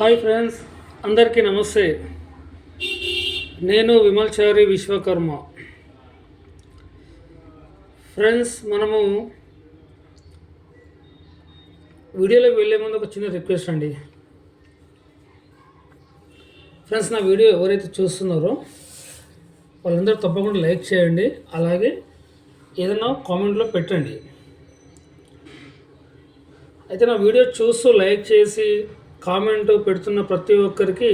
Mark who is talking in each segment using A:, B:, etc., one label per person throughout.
A: Hi friends అందరికీ నమస్తే. నేను విమల్చారి విశ్వకర్మ. ఫ్రెండ్స్ మనము వీడియోలోకి వెళ్ళే ముందు ఒక చిన్న రిక్వెస్ట్ అండి. ఫ్రెండ్స్ నా వీడియో ఎవరైతే చూస్తున్నారో వాళ్ళందరూ తప్పకుండా లైక్ చేయండి. అలాగే ఏదైనా కామెంట్లో పెట్టండి. అయితే నా వీడియో చూస్తూ లైక్ చేసి కామెంట్ పెడుతున్న ప్రతి ఒక్కరికి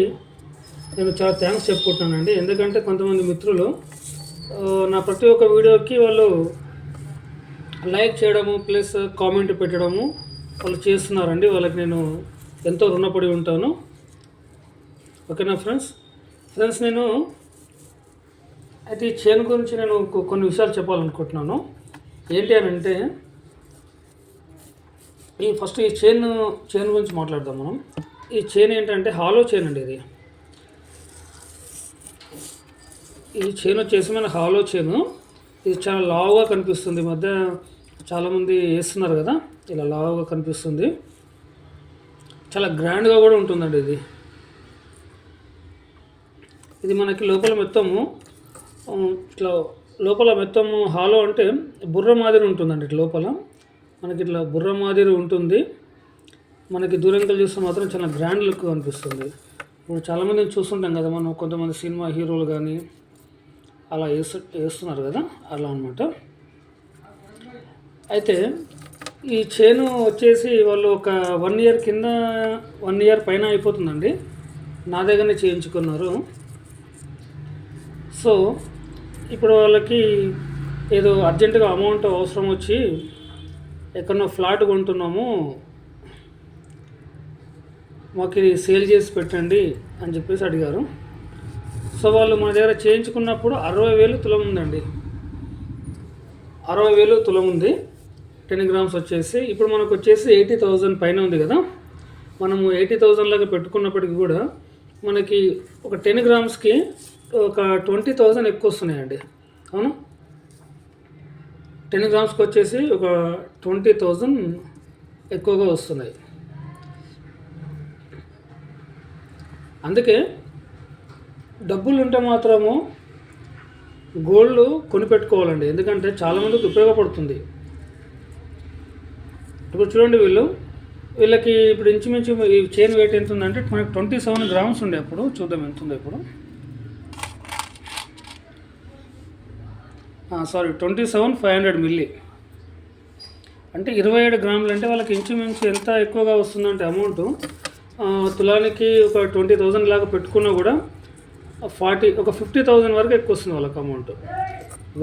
A: నేను చాలా థ్యాంక్స్ చెప్పుకుంటున్నానండి. ఎందుకంటే కొంతమంది మిత్రులు నా ప్రతి ఒక్క వీడియోకి వాళ్ళు లైక్ చేయడము ప్లస్ కామెంట్ పెట్టడము వాళ్ళు చేస్తున్నారండి. వాళ్ళకి నేను ఎంతో రుణపడి ఉంటాను. ఓకేనా ఫ్రెండ్స్ ఫ్రెండ్స్ నేను అయితే ఈ చేను గురించి నేను కొన్ని విషయాలు చెప్పాలనుకుంటున్నాను. ఏంటి అని అంటే ఈ ఫస్ట్ ఈ చైన్ చైన్ గురించి మాట్లాడదాం మనం. ఈ చైన్ ఏంటంటే హాలో చైన్ అండి ఇది. ఈ చైన్ వచ్చేసి మన హాలో చైన్ ఇది చాలా లావుగా కనిపిస్తుంది. ఈ మధ్య చాలామంది వేస్తున్నారు కదా ఇలా లావుగా కనిపిస్తుంది. చాలా గ్రాండ్గా కూడా ఉంటుందండి ఇది. ఇది మనకి లోపల మొత్తము ఇట్లా లోపల మొత్తము హాలో అంటే బుర్ర మాదిరి ఉంటుందండి ఇట్లా లోపల. మనకి ఇట్లా బుర్ర మాదిరి ఉంటుంది. మనకి దూరంగా చూస్తే మాత్రం చాలా గ్రాండ్ లుక్ అనిపిస్తుంది. ఇప్పుడు చాలామందిని చూస్తుంటాం కదా మనం కొంతమంది సినిమా హీరోలు కానీ అలా వేస్తు వేస్తున్నారు కదా అలా అనమాట అయితే ఈ చేను వచ్చేసి వాళ్ళు ఒక వన్ ఇయర్ కింద వన్ ఇయర్ పైన అయిపోతుందండి. నా దగ్గరనే చేయించుకున్నారు. సో ఇప్పుడు వాళ్ళకి ఏదో అర్జెంటుగా అమౌంట్ అవసరం వచ్చి ఎక్కడో ఫ్లాట్ కొంటున్నాము మాకు ఇది సేల్ చేసి పెట్టండి అని చెప్పేసి అడిగారు. సో వాళ్ళు మన దగ్గర చేయించుకున్నప్పుడు అరవై వేలు తులం ఉందండి. అరవై వేలు తులం ఉంది. టెన్ గ్రామ్స్ వచ్చేసి ఇప్పుడు మనకు వచ్చేసి ఎయిటీ థౌజండ్ పైన ఉంది కదా. మనము ఎయిటీ థౌజండ్ లాగా పెట్టుకున్నప్పటికీ కూడా మనకి ఒక టెన్ గ్రామ్స్కి ఒక ట్వంటీ థౌజండ్ ఎక్కువ వస్తున్నాయండి. అవును? టెన్ గ్రామ్స్కి వచ్చేసి ఒక ట్వంటీ థౌజండ్ ఎక్కువగా వస్తున్నాయి. అందుకే డబ్బులు ఉంటే మాత్రము గోల్డ్ కొనిపెట్టుకోవాలండి. ఎందుకంటే చాలామందికి ఉపయోగపడుతుంది. ఇప్పుడు చూడండి వీళ్ళు. వీళ్ళకి ఇప్పుడు ఇంచుమించు ఈ చైన్ వెయిట్ ఎంత ఉందంటే మనకి ట్వంటీ సెవెన్ గ్రామ్స్ ఉండే అప్పుడు. చూద్దాం ఎంత ఉందో ఇప్పుడు. Sorry twenty seven five hundred milli అంటే ఇరవై ఏడు గ్రాములు అంటే వాళ్ళకి ఇంచుమించు ఎంత ఎక్కువగా వస్తుందంటే అమౌంట్ తులానికి ఒక ట్వంటీ థౌజండ్ లాగా పెట్టుకున్నా కూడా ఫార్టీ ఒక ఫిఫ్టీ థౌజండ్ వరకు ఎక్కువ వస్తుంది వాళ్ళకి అమౌంట్.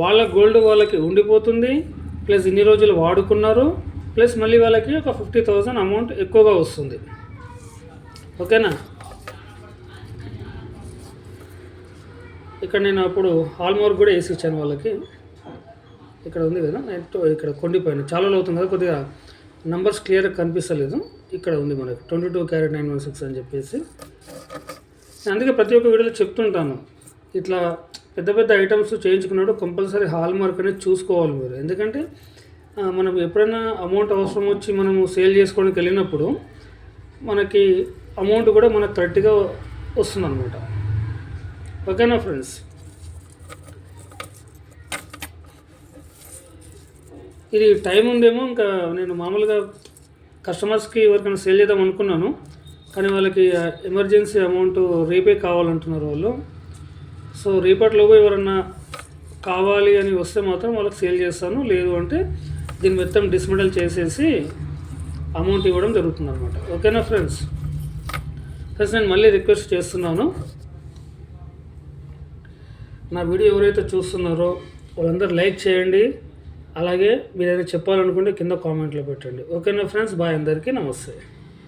A: వాళ్ళ గోల్డ్ వాళ్ళకి ఉండిపోతుంది ప్లస్ ఇన్ని రోజులు వాడుకున్నారు ప్లస్ మళ్ళీ వాళ్ళకి ఒక ఫిఫ్టీ థౌజండ్ అమౌంట్ ఎక్కువగా వస్తుంది. ఓకేనా? ఇక్కడ నేను అప్పుడు హాల్మార్క్ కూడా వేసి ఇచ్చాను వాళ్ళకి. ఇక్కడ ఉంది కదా నెట్ ఇక్కడ కొండిపోయిన. చాలా అవుతుంది కదా కొద్దిగా నంబర్స్ క్లియర్గా కనిపిస్తలేదు. ఇక్కడ ఉంది మనకి twenty two carat nine one six అని చెప్పేసి. అందుకే ప్రతి ఒక్క వీడియోలో చెప్తుంటాను. ఇట్లా పెద్ద పెద్ద ఐటమ్స్ చేయించుకున్నప్పుడు కంపల్సరీ హాల్ మార్క్ అనేది చూసుకోవాలి మీరు. ఎందుకంటే మనం ఎప్పుడైనా అమౌంట్ అవసరం వచ్చి మనము సేల్ చేసుకోవడానికి వెళ్ళినప్పుడు మనకి అమౌంట్ కూడా మనకు కరెక్ట్గా వస్తుంది అనమాట ఓకేనా ఫ్రెండ్స్ ఇది టైం ఉందేమో ఇంకా నేను మామూలుగా కస్టమర్స్కి ఎవరికైనా సేల్ చేద్దాం అనుకున్నాను. కానీ వాళ్ళకి ఎమర్జెన్సీ అమౌంట్ రీపే కావాలంటున్నారు వాళ్ళు. సో రేపటిలోపు ఎవరన్నా కావాలి అని వస్తే మాత్రం వాళ్ళకి సేల్ చేస్తాను. లేదు అంటే దీన్ని మొత్తం డిస్మెడల్ చేసేసి అమౌంట్ ఇవ్వడం జరుగుతుంది అనమాట ఓకేనా ఫ్రెండ్స్ ఫ్రెండ్స్ నేను మళ్ళీ రిక్వెస్ట్ చేస్తున్నాను. నా వీడియో ఎవరైతే చూస్తున్నారో వాళ్ళందరూ లైక్ చేయండి. అలాగే మీరు ఏదైనా చెప్పాలనుకుంటే కింద కామెంట్లో పెట్టండి. ఓకేనా ఫ్రెండ్స్? బాయ్ అందరికీ నమస్తే.